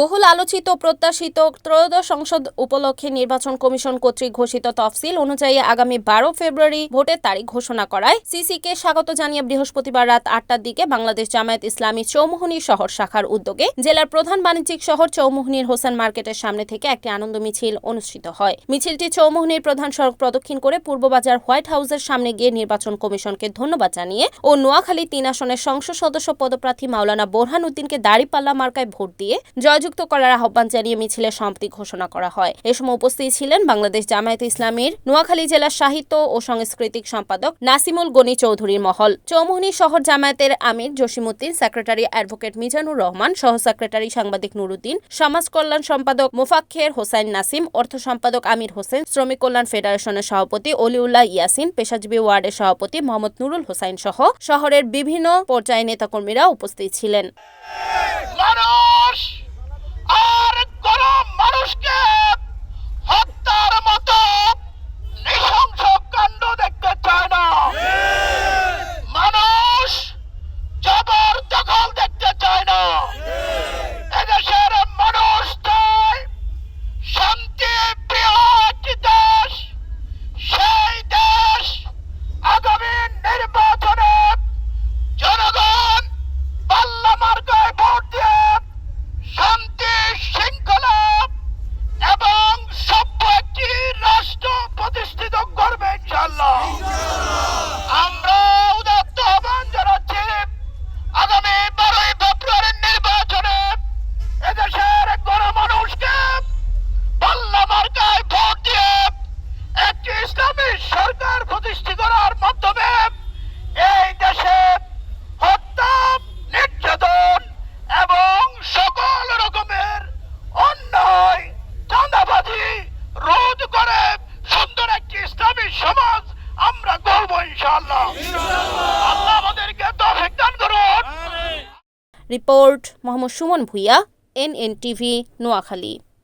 বহুল আলোচিত, প্রত্যাশিত ত্রয়োদশ সংসদ উপলক্ষে নির্বাচন কমিশন কর্তৃক ঘোষিত তফসিল অনুযায়ী আগামী বারো ফেব্রুয়ারি ভোটের তারিখ ঘোষণা করায়। সিসিকে স্বাগত জানিয়ে বৃহস্পতিবার রাত আটটার দিকে বাংলাদেশ জামায়াত ইসলামী চৌমুহনী শহর শাখার উদ্যোগে জেলার প্রধান বাণিজ্যিক শহর চৌমুহনীর হোসেন মার্কেটের সামনে থেকে একটি আনন্দ মিছিল অনুষ্ঠিত হয়। মিছিলটি চৌমুহনীর প্রধান সড়ক প্রদক্ষিণ করে পূর্ববাজার হোয়াইট হাউসের সামনে গিয়ে নির্বাচন কমিশনকে ধন্যবাদ জানিয়ে ও নোয়াখালী তিন আসনের সংসদ সদস্য পদপ্রার্থী মাওলানা বোরহান উদ্দিনকে দাড়িপাল্লা মার্কায় ভোট দিয়ে জয়যুক্ত করার আহ্বান জানিয়ে মিছিলের সমাপ্তি ঘোষণা করা হয়। এ সময় উপস্থিত ছিলেন বাংলাদেশ জামায়াত ইসলামীর নোয়াখালী জেলার সাহিত্য ও সাংস্কৃতিক সম্পাদক নাসিমুল গনি চৌধুরীর মহল। চৌমুহনী শহর জামায়াতের আমির জসিমুদ্দিন সেক্রেটারি অ্যাডভোকেট মিজানুর রহমান, সহ সেক্রেটারি সাংবাদিক নুরুদ্দিন, সমাজ কল্যাণ সম্পাদক মোফাক্ষের হোসাইন নাসিম, অর্থ সম্পাদক আমির হোসেন, শ্রমিক কল্যাণ ফেডারেশনের সভাপতি অলিউল্লাহ ইয়াসিন, পেশাজীবী ওয়ার্ডের সভাপতি মোহাম্মদ নুরুল হোসাইন সহ শহরের বিভিন্ন পর্যায়ে নেতাকর্মীরা উপস্থিত ছিলেন। আল্লাহ আমাদেরকে তৌফিক দান করুন। Report Mohammad Sumon Bhuiyan NNTV Noakhali.